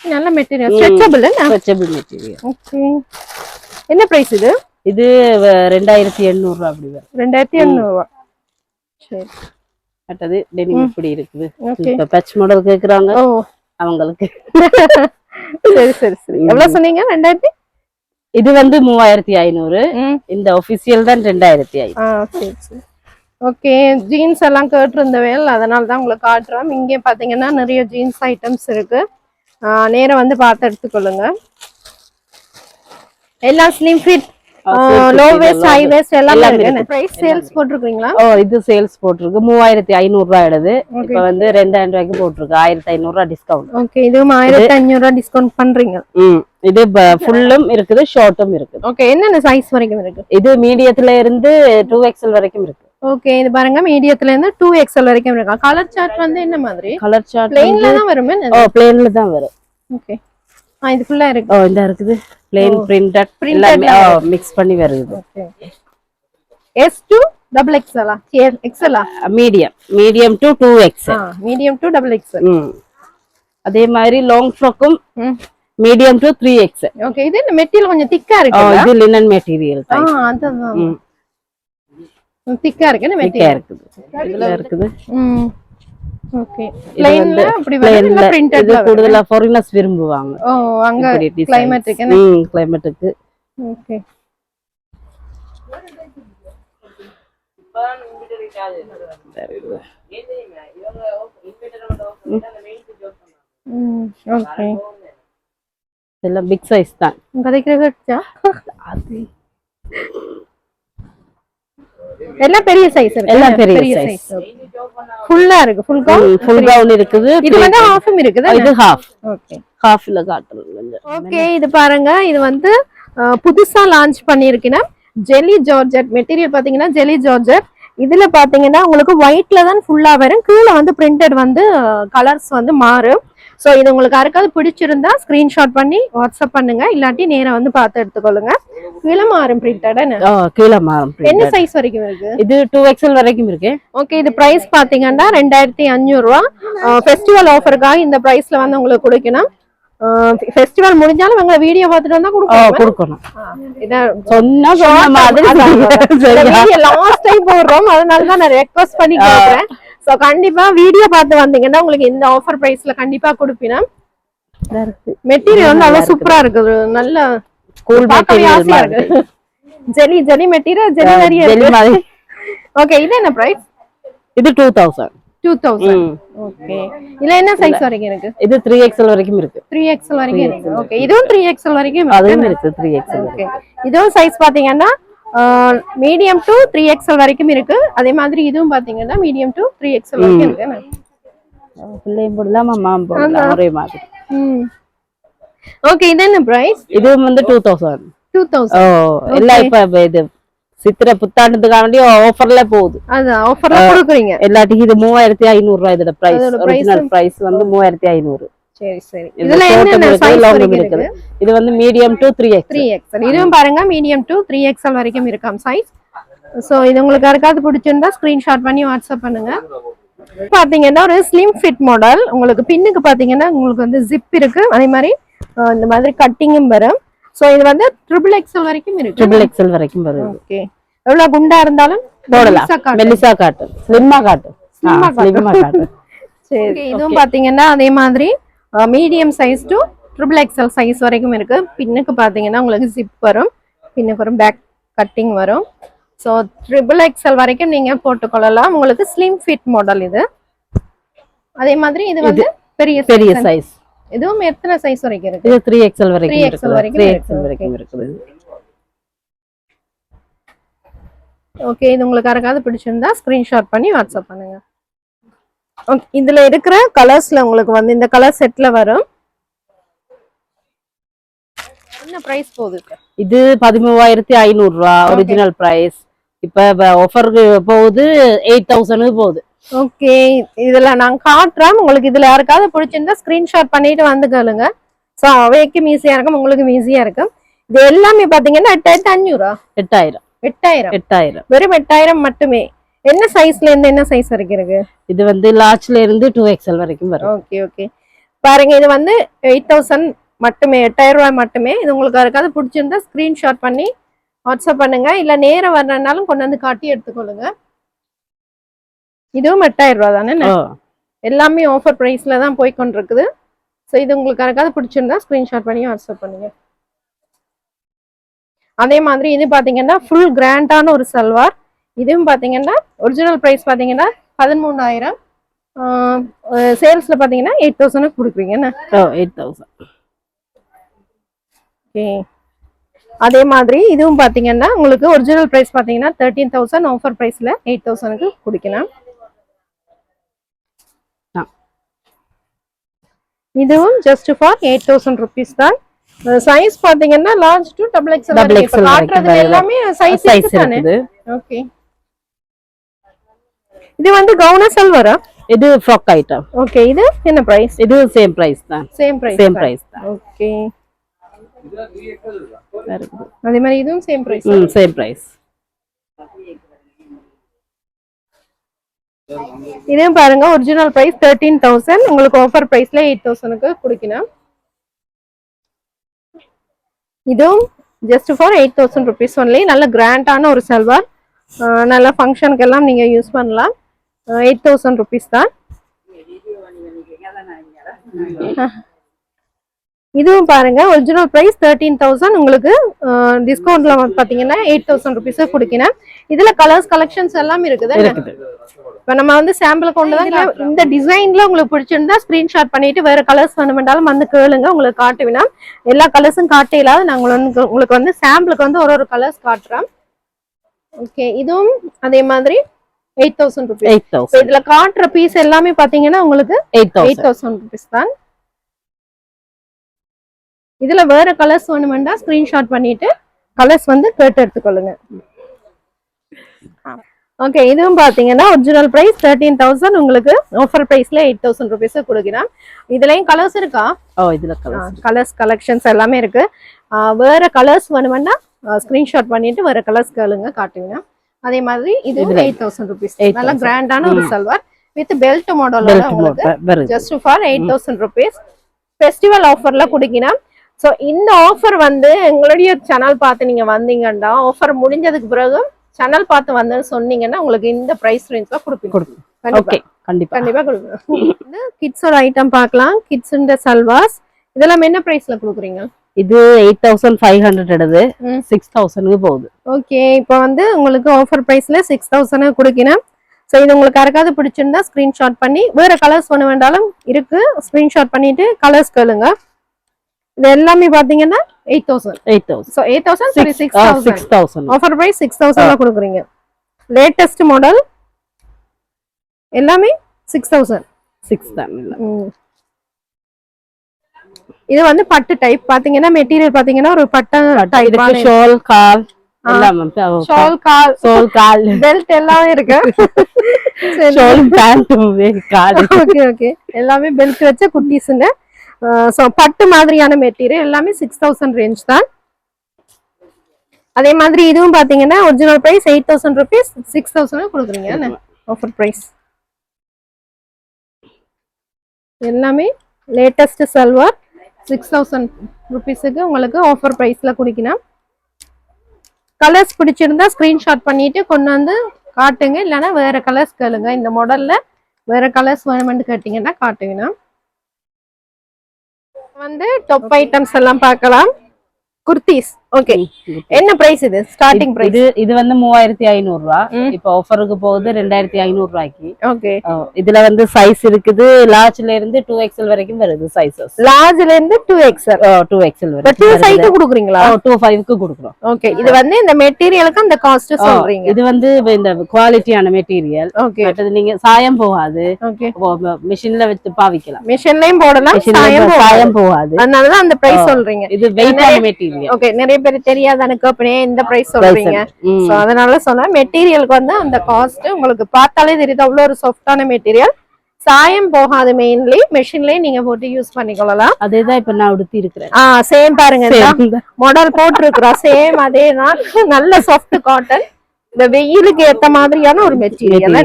Speaker 1: நல்ல material stretchable
Speaker 2: stretchable material
Speaker 1: okay என்ன பிரைஸ் இது?
Speaker 2: இது ரெண்டாயிரத்தி எண்ணூறு ரூபா அப்படி வரும்.
Speaker 1: ரெண்டாயிரத்தி எண்ணூறுவா. சரி.
Speaker 2: மற்றது டெனிம் இப்படி இருக்குது. இப்ப பச் மாடல் கேக்குறாங்க. அவங்களுக்கு.
Speaker 1: சரி சரி சரி. எவ்வளவு சொன்னீங்க? ரெண்டாயிரத்தி?
Speaker 2: இது வந்து மூவாயிரத்தி ஐநூறு. இந்த ஒபிஷியல் தான் ரெண்டாயிரத்தி ஐநூறு.
Speaker 1: ஓகே ஜீன்ஸ் எல்லாம் கேட்டிருந்தவேல் அதனால தான் உங்களுக்கு காட்டுறோம். இங்கே பார்த்தீங்கன்னா நிறைய ஜீன்ஸ் ஐட்டம்ஸ் இருக்கு. ஆ, நேரா வந்து பார்த்து எடுத்துக்கொள்ளுங்க. எல்லாம் slim fit low waist high waist எல்லாம். பிரைஸ் சேல்ஸ் போட்டிருக்கீங்களா?
Speaker 2: ஓ இது சேல்ஸ் போட்டிருக்கு. மூவாயிரத்தி ஐநூறு ரூபாய் எடுது. இப்ப வந்து ரெண்டாயிரம் ரூபாய்க்கு போட்டிருக்கு. ஆயிரத்தி ஐநூறு ரூபாய் டிஸ்கவுண்ட்
Speaker 1: ஓகே இதுவும் ஆயிரத்தி அஞ்சூறு ரூபா டிஸ்கவுண்ட் பண்றீங்க.
Speaker 2: ம் இது ஃபுல்லும் இருக்குது ஷார்ட்டும் இருக்குது.
Speaker 1: ஓகே என்னென்ன சைஸ் வரைக்கும் இருக்கு?
Speaker 2: இது மீடியத்துல இருந்து டூ எக்ஸ்எல் வரைக்கும் இருக்கு.
Speaker 1: ஓகே இது பாருங்க மீடியத்துல இருந்து டூ எக்ஸ்எல் வரைக்கும் இருக்கா? கலர் சார்ட் வந்து என்ன மாதிரி?
Speaker 2: கலர் சார்ட்
Speaker 1: பிளெயின்ல தான் வருமே
Speaker 2: ஓ பிளேன்ல தான் வரும்.
Speaker 1: ஓகே ஆ இது ஃபுல்லா இருக்கு.
Speaker 2: ஓ இந்த இருக்குது. பிளேன் பிரிண்டட்
Speaker 1: ல
Speaker 2: மிக்ஸ் பண்ணி வருது
Speaker 1: ஓகே எஸ் டூ டபுள் எக்ஸ்எலா எக்ஸ்எலா
Speaker 2: medium medium to two X
Speaker 1: ah medium to double XL
Speaker 2: ம். அதே மாதிரி long ஃப்ராக்கும் medium to three X
Speaker 1: okay இது மெட்டீரியல் கொஞ்சம் திக்கா
Speaker 2: ஓ
Speaker 1: இருக்கு
Speaker 2: இது லினன் மெட்டீரியல் ம்.
Speaker 1: திக்கா இருக்கு மெட்டீரியல்
Speaker 2: இருக்குது. இதுல இருக்குது.
Speaker 1: ஓகே. பிளைன்ல அப்படி வரல பிரிண்டட்ல
Speaker 2: கூடுதலா ஃபாரினர்ஸ் விரும்புவாங்க.
Speaker 1: ஓ அங்க
Speaker 2: இப்படி designs.
Speaker 1: கிளைமேட்டிக்
Speaker 2: ம் கிளைமேட்டுக்கு
Speaker 1: ஓகே. ஓகே.
Speaker 2: இதெல்லாம் பிக் சைஸ் தான்.
Speaker 1: கதைக்கிற கட்டா
Speaker 2: அது
Speaker 1: எல்லாம் பெரிய சைஸ் இருக்கு.
Speaker 2: எல்லாம் பெரிய
Speaker 1: சைஸ். ஃபுல்லா இருக்கு. ஃபுல் கவுன்
Speaker 2: ஃபுல் கவுன் இருக்குது.
Speaker 1: இது வந்து ஹாஃபும் இருக்குது?
Speaker 2: இது ஹாஃப்
Speaker 1: ஓகே
Speaker 2: ஹாஃப்ல கொஞ்சம்.
Speaker 1: ஓகே இது பாருங்க. இது வந்து புதுசா லான்ச் பண்ணிருக்கேன் ஜெலி ஜார்ஜெட் மெட்டீரியல் பாத்தீங்கன்னா ஜெலி ஜார்ஜெட் இதுல பாத்தீங்கன்னா உங்களுக்கு ஒயிட்ல தான் ஃபுல்லா வரும். கீழே வந்து பிரிண்டட் வந்து கலர்ஸ் வந்து மாறும். ஸோ இது உங்களுக்கு யாருக்காவது பிடிச்சிருந்தா ஸ்கிரீன்ஷாட் பண்ணி வாட்ஸ்அப் பண்ணுங்க. இல்லாட்டி நேரா வந்து பார்த்து எடுத்துக்கொள்ளுங்க. கீழே மாறும் பிரிண்டட்
Speaker 2: ஓ கீழே மாறும்
Speaker 1: என்ன. சைஸ் வரைக்கும் இருக்கு?
Speaker 2: இது டூ எக்ஸ்எல் வரைக்கும் இருக்கு.
Speaker 1: ஓகே இது பிரைஸ் பாத்தீங்கன்னா ரெண்டாயிரத்தி அஞ்சூறு ரூபா. ஃபெஸ்டிவல் ஆஃபருக்காக இந்த பிரைஸ்ல வந்து உங்களுக்கு கொடுக்கணும். ஃபெஸ்டிவல் முடிஞ்சாலும் எங்களை வீடியோ பார்த்துட்டு வந்தா கொடுப்போம்
Speaker 2: கொடுக்கணும்.
Speaker 1: இதான்
Speaker 2: சொன்னா சொன்ன மாதிரி?
Speaker 1: லாஸ்ட் டைம் போடுறோம். அதனால தான் நான் ரெக்வஸ்ட் பண்ணி கேக்குறேன். சோ கண்டிப்பா வீடியோ பார்த்து வந்தீங்கன்னா உங்களுக்கு இந்த ஆஃபர் பிரைஸ்ல கண்டிப்பா கொடுப்பினா மெட்டீரியல் வந்து அவ்வளவு சூப்பரா இருக்குது. நல்ல
Speaker 2: school
Speaker 1: jelly jelly material jelly நிறைய ஓகே இது என்ன பிரைஸ்
Speaker 2: இது two thousand
Speaker 1: two thousand okay இதுல என்ன சைஸ் வரைக்கும் இருக்கு?
Speaker 2: இது த்ரீ எக்ஸ்எல் வரைக்கும் இருக்கு.
Speaker 1: த்ரீ எக்ஸ்எல் வரைக்கும் இருக்கு. ஓகே இதுவும் த்ரீ எக்ஸ்எல் வரைக்கும்
Speaker 2: அதுவும் இருக்கு த்ரீ எக்ஸ்எல்
Speaker 1: ஓகே இதுவும் சைஸ் பாத்தீங்கன்னா மீடியம் டு த்ரீ எக்ஸ்எல் வரைக்கும் இருக்கு. அதே மாதிரி இதுவும் பாத்தீங்கன்னா மீடியம் டு த்ரீ எக்ஸ்எல் வரைக்கும் இருக்கு
Speaker 2: பிள்ளையும் போடலாம் மாம் போடலாம் ஒரே மாதிரி.
Speaker 1: ஓகே இது என்ன பிரைஸ்
Speaker 2: இது வந்து டூ தௌசண்ட்
Speaker 1: டூ
Speaker 2: ஓ
Speaker 1: தௌசண்ட்
Speaker 2: எல்லாம் இப்ப இப்ப இது சித்திரை புத்தாண்டுக்காண்டி ஆஃபர்ல போகுது.
Speaker 1: அது ஆஃபர்ல கொடுக்குறீங்க.
Speaker 2: எல்லாத்துக்கும் இது மூவாயிரத்தி ஐநூறு ரூபாய் இதோட பிரைஸ் ஒரிஜினல் பிரைஸ் வந்து மூவாயிரத்தி ஐநூறு.
Speaker 1: சரி சரி.
Speaker 2: இது
Speaker 1: இதுல
Speaker 2: short
Speaker 1: என்னென்ன சைஸ்
Speaker 2: இருக்குது. இது வந்து medium to three X
Speaker 1: three XL இதுவும் பாருங்க மீடியம் டு த்ரீ எக்ஸ்எல் வரைக்கும் இருக்காம் சைஸ் ஸோ இது உங்களுக்கு யாருக்காவது பிடிச்சிருந்தா ஸ்கிரீன்ஷாட் பண்ணி வாட்ஸ்அப் பண்ணுங்க. பாத்தீங்கன்னா ஒரு ஸ்லிம் ஃபிட் மாடல் உங்களுக்கு பின்னுக்கு பாத்தீங்கன்னா உங்களுக்கு வந்து ஜிப் இருக்கு. அதே மாதிரி இந்த மாதிரி கட்டிங்கும் வரும். ஸோ இது வந்து ட்ரிபிள் எக்ஸ்எல் வரைக்கும் இருக்கு.
Speaker 2: ட்ரிபிள் எக்ஸ்எல் வரைக்கும் வருது
Speaker 1: ஓகே எவ்வளவு குண்டா இருந்தாலும்
Speaker 2: போடலாம். மெல்லிசா காட்டும் ஸ்லிம்மா காட்டும். ஸ்லிம்மா காட்டும்
Speaker 1: சரி இதுவும் பாத்தீங்கன்னா அதே மாதிரி medium size to triple XL size வரைக்கும் இருக்கு. பின்னுக்கு பாத்தீங்கன்னா உங்களுக்கு ஜிப் வரும். பின்னுக்கு வரும் பேக் கட்டிங் வரும். ஸோ ட்ரிபிள் எக்ஸ்எல் வரைக்கும் நீங்க போட்டுக்கொள்ளலாம் உங்களுக்கு ஸ்லிம் ஃபிட் மாடல் இது. அதே மாதிரி இது வந்து பெரிய
Speaker 2: பெரிய. சைஸ்
Speaker 1: இதுவும் எத்தனை சைஸ் வரைக்கும் இருக்கு?
Speaker 2: இது த்ரீ எக்ஸ்எல் வரைக்கும்
Speaker 1: 3XL
Speaker 2: இருக்குது.
Speaker 1: வரைக்கும்
Speaker 2: இருக்குது.
Speaker 1: ஓகே இது உங்களுக்கு யாருக்காவது பிடிச்சிருந்தா ஸ்கிரீன்ஷாட் பண்ணி வாட்ஸ்அப் பண்ணுங்க. இதுல இருக்கிற கலர்ஸ்ல உங்களுக்கு வந்து இந்த கலர் செட்ல வரும். என்ன பிரைஸ் போகுது?
Speaker 2: இது பதிமூவாயிரத்தி ஐநூறு ரூபா ஒரிஜினல் பிரைஸ் இப்ப ஆஃபருக்கு போகுது எயிட் தௌசண்ட் போகுது.
Speaker 1: ஓகே இதுல நான் காட்டுறேன். உங்களுக்கு இதுல யாருக்காவது பிடிச்சிருந்தா ஸ்கிரீன்ஷாட் பண்ணிட்டு வந்து கேளுங்க. ஸோ அவைக்கும் ஈஸியா இருக்கும் உங்களுக்கும் ஈஸியா இருக்கும். இது எல்லாமே பாத்தீங்கன்னா எட்டாயிரத்தி அஞ்சூறா
Speaker 2: எட்டாயிரம்.
Speaker 1: எட்டாயிரம்.
Speaker 2: எட்டாயிரம்.
Speaker 1: வெறும் எட்டாயிரம் மட்டுமே. என்ன சைஸ்ல இருந்து என்ன சைஸ் வரைக்கும் இருக்கு
Speaker 2: இது வந்து லார்ஜ்ல இருந்து டூ எக்ஸ்எல் வரைக்கும் வரும்.
Speaker 1: ஓகே ஓகே பாருங்க இது வந்து எயிட் தௌசண்ட் மட்டுமே எட்டாயிரம் ரூபாய் மட்டுமே. இது உங்களுக்கு யாருக்காவது பிடிச்சிருந்தா ஸ்கிரீன்ஷாட் பண்ணி வாட்ஸ்அப் பண்ணுங்க. இல்ல நேரம் வர்றதுனாலும் கொண்டு வந்து காட்டி எடுத்துக்கொள்ளுங்க. இதுவும் எட்டாயிரம் ரூபாய் தானே? எல்லாமே ஆஃபர் ப்ரைஸ்ல தான் போய் கொண்டிருக்குது. ஸோ இது உங்களுக்கு யாருக்காவது பிடிச்சிருந்தா ஸ்க்ரீன்ஷாட் பண்ணி வாட்ஸ்அப் பண்ணுங்க. அதே மாதிரி இது பாத்தீங்கன்னா ஃபுல் கிராண்டான ஒரு சல்வார். இதுவும் பாத்தீங்கன்னா ஒரிஜினல் ப்ரைஸ் பாத்தீங்கன்னா பதிமூணாயிரம். சேல்ஸ்ல பாத்தீங்கன்னா எயிட் தௌசண்ட் கொடுக்குறீங்க. என்ன?
Speaker 2: ஓ எயிட் தௌசண்ட்
Speaker 1: ஓகே அதே மாதிரி இதுவும் பாத்தீங்கன்னா உங்களுக்கு ஒரிஜினல் பிரைஸ் பாத்தீங்கன்னா தேர்ட்டீன் தௌசண்ட் ஆஃபர் பிரைஸ்ல எயிட் தௌசண்ட்க்கு குடிக்கலாம். இதுவும் just for eight thousand rupees தான். சைஸ் பாத்தீங்கன்னா லார்ஜ் டு டபுள் எக்ஸ்எல்
Speaker 2: வருது.
Speaker 1: எல்லாமே சைஸ்
Speaker 2: இருக்குது.
Speaker 1: ஓகே இது வந்து கவுன செல்வரா?
Speaker 2: இது ஃப்ராக் ஐட்டம்
Speaker 1: ஓகே இது என்ன பிரைஸ்
Speaker 2: இது சேம் பிரைஸ் தான்.
Speaker 1: சேம் பிரைஸ்
Speaker 2: சேம் பிரைஸ் தான்.
Speaker 1: ஓகே. அதே மாதிரி இதுவும் சேம் பிரைஸ்
Speaker 2: ம் சேம் பிரைஸ்
Speaker 1: இதுவும் பாருங்க ஒரிஜினல் பிரைஸ் தேர்ட்டீன் தௌசண்ட் உங்களுக்கு ஆஃபர் பிரைஸ்ல எயிட் தௌசண்ட்க்கு கொடுக்கணும். இதுவும் just for eight thousand rupees only நல்ல கிராண்டான ஒரு சல்வார் நல்ல ஃபங்க்ஷனுக்கு எல்லாம் நீங்க யூஸ் பண்ணலாம். எயிட் தௌசண்ட் ருபீஸ் தான். இதுவும் பாருங்க ஒரிஜினல் பிரைஸ் தேர்ட்டீன் தௌசண்ட் உங்களுக்கு டிஸ்கவுண்ட்ல பாத்தீங்கன்னா எயிட் தௌசண்ட் ருபீஸ் கொடுக்கணும் இதுல கலர்ஸ் கலெக்ஷன்ஸ் எல்லாம் இருக்குது. இப்ப நம்ம வந்து சாம்பிள் கொண்டு தான் இந்த டிசைன்ல உங்களுக்கு பிடிச்சிருந்தா ஸ்கிரீன்ஷாட் பண்ணிட்டு வேற கலர்ஸ் வேணுமென்றாலும் வந்து கேளுங்க. உங்களுக்கு காட்டுவினா எல்லா கலர்ஸும் காட்ட இல்லாத நாங்கள் வந்து உங்களுக்கு வந்து சாம்பிளுக்கு வந்து ஒரு ஒரு கலர்ஸ் காட்டுறோம். ஓகே இதுவும் அதே மாதிரி eight thousand rupees
Speaker 2: eight thousand
Speaker 1: இதுல காட்டுற பீஸ் எல்லாமே பாத்தீங்கன்னா உங்களுக்கு
Speaker 2: எயிட்
Speaker 1: எயிட்
Speaker 2: தௌசண்ட்
Speaker 1: ருபீஸ் தான். இதுல வேற கலர்ஸ் வேணுமெண்டா ஸ்கிரீன்ஷாட் பண்ணிட்டு கலர்ஸ் வந்து கேட்டு எடுத்துக்கொள்ளுங்க. ஓகே இதுவும் பாத்தீங்கன்னா ஒரிஜினல் பிரைஸ் தேர்ட்டீன் தௌசண்ட் உங்களுக்கு ஆஃபர் பிரைஸ்ல எயிட் தௌசண்ட் ருபீஸ் கொடுக்குறேன். இதுலயும் கலர்ஸ் இருக்கா?
Speaker 2: ஓ இதுல கலர்
Speaker 1: கலர்ஸ் கலெக்ஷன்ஸ் எல்லாமே இருக்கு. வேற கலர்ஸ் வேணுமெண்டா ஸ்கிரீன்ஷாட் பண்ணிட்டு வேற கலர்ஸ் கேளுங்க காட்டுவீங்க அதே மாதிரி இது எயிட் தௌசண்ட் ருபீஸ்
Speaker 2: 8,000.
Speaker 1: நல்ல கிராண்டான ஒரு. சல்வார் வித் பெல்ட் மாடலோட
Speaker 2: பெல்ட்
Speaker 1: உங்களுக்கு. Just for eight thousand rupees festival ஆஃபர்ல குடிக்கணும் ஸோ இந்த ஆஃபர் வந்து எங்களுடைய சேனல் பார்த்து நீங்க வந்தீங்கன்னா ஆஃபர் முடிஞ்சதுக்கு பிறகு சேனல் பார்த்து வந்து சொன்னீங்கன்னா உங்களுக்கு இந்த பிரைஸ் ரேஞ்ச்ல கொடுப்பீங்க.
Speaker 2: ஓகே கண்டிப்பா.
Speaker 1: கண்டிப்பா. கொடுப்போம் கிட்ஸோட ஐட்டம் பார்க்கலாம். கிட்ஸ் சல்வாஸ் இதெல்லாம் என்ன பிரைஸ்ல கொடுக்குறீங்க?
Speaker 2: இது எயிட் தௌசண்ட் ஃபைவ் ஹண்ட்ரட் எடுது. சிக்ஸ் தௌசண்ட்க்கு போகுது.
Speaker 1: ஓகே இப்போ வந்து உங்களுக்கு ஆஃபர் ப்ரைஸ்ல சிக்ஸ் தௌசண்ட் கொடுக்கணும். ஸோ இது உங்களுக்கு யாருக்காவது பிடிச்சிருந்தா ஸ்க்ரீன்ஷாட் பண்ணி வேற கலர்ஸ் ஒன்று வேண்டாலும் இருக்கு. ஸ்க்ரீன்ஷாட் பண்ணிட்டு கலர்ஸ் கேளுங்க. இது எல்லாமே பார்த்தீங்கன்னா eight thousand
Speaker 2: eight thousand
Speaker 1: so eight thousand sorry six
Speaker 2: six thousand
Speaker 1: offer price six தௌசண்ட்ல கொடுக்குறீங்க. லேட்டஸ்ட் மாடல் எல்லாமே சிக்ஸ் தௌசண்ட்
Speaker 2: சிக்ஸ் தான்
Speaker 1: இது வந்து பட்டு டைப் பாத்தீங்கன்னா மெட்டீரியல் பாத்தீங்கன்னா ஒரு பட்டு டைப்
Speaker 2: ஷோல் கால்
Speaker 1: ஷால் கால்.
Speaker 2: ஷோல் கால்.
Speaker 1: பெல்ட் எல்லாமே இருக்கு.
Speaker 2: ஷோல் பேண்ட் கால்.
Speaker 1: ஓகே ஓகே எல்லாமே பெல்ட் வச்ச குட்டீஸ்ங்க. ஸோ பட்டு மாதிரியான மெட்டீரியல் எல்லாமே சிக்ஸ் தௌசண்ட் ரேஞ்ச் தான். அதே மாதிரி இதுவும் பாத்தீங்கன்னா original price eight thousand rupees six thousand கொடுக்குறீங்க. ஆஃபர் பிரைஸ் எல்லாமே லேட்டஸ்ட் சல்வார் சிக்ஸ் தௌசண்ட் ருபீஸுக்கு உங்களுக்கு ஆஃபர் ப்ரைஸ்ல குடிக்கணும். கலர்ஸ் பிடிச்சிருந்தா ஸ்கிரீன்ஷாட் பண்ணிட்டு கொண்டு வந்து காட்டுங்க. இல்லைன்னா வேற கலர்ஸ் கேளுங்க. இந்த மாடல்ல வேற கலர்ஸ் வேணுமென்று கேட்டீங்கன்னா காட்டுங்க. வந்து டாப் ஐட்டம்ஸ் எல்லாம் பார்க்கலாம். குர்த்திஸ் ஓகே என்ன பிரைஸ் இது? ஸ்டார்டிங் பிரைஸ்
Speaker 2: இது இது வந்து மூவாயிரத்தி ஐநூறு ரூபா. இப்ப ஆஃபருக்கு போகுது ரெண்டாயிரத்தி ஐநூறு ரூபாய்க்கு
Speaker 1: ஓகே
Speaker 2: இதுல வந்து சைஸ் இருக்குது. லார்ஜ்ல இருந்து டூ எக்ஸ்எல் வரைக்கும் வருது சைசஸ்
Speaker 1: லார்ஜ்ல இருந்து டூ எக்ஸ்எல்
Speaker 2: டூ எக்ஸ்எல்
Speaker 1: இப்ப டூ
Speaker 2: வரைக்கும்
Speaker 1: சைஸ் கொடுக்குறீங்களா?
Speaker 2: டூ ஃபைவ்க்கு கொடுக்குறோம்.
Speaker 1: ஓகே இது வந்து இந்த மெட்டீரியலுக்கு அந்த காஸ்ட் சொல்றீங்க.
Speaker 2: இது வந்து இந்த குவாலிட்டியான மெட்டீரியல்
Speaker 1: ஓகே
Speaker 2: நீங்க சாயம் போகாது.
Speaker 1: ஓகே
Speaker 2: மிஷின்ல வச்சு பாவிக்கலாம்.
Speaker 1: மிஷின்லயும் போடலாம் சாயம்
Speaker 2: போகாது.
Speaker 1: அதனாலதான் அந்த பிரைஸ். சொல்றீங்க.
Speaker 2: இது வெயிட்டான மெட்டீரியல்
Speaker 1: ஓகே நிறைய பேர் தெரியாத எனக்கு அப்படியே இந்த பிரைஸ் சொல்றீங்க. சோ அதனால சொன்னா மெட்டீரியலுக்கு வந்து அந்த காஸ்ட் உங்களுக்கு பார்த்தாலே தெரியுது அவ்வளவு ஒரு சாஃப்டான மெட்டீரியல் சாயம் போகாது மெயின்லி மெஷின்லயே நீங்க போட்டு யூஸ் பண்ணிக்கொள்ளலாம்.
Speaker 2: அதேதான் இப்ப நான் உடுத்தி இருக்கிறேன்.
Speaker 1: ஆ சேம் பாருங்க. மாடல் போட்டிருக்கிறோம் சேம் அதே தான். நல்ல சாஃப்ட் காட்டன் இந்த வெயிலுக்கு ஏத்த மாதிரியான ஒரு மெட்டீரியல்.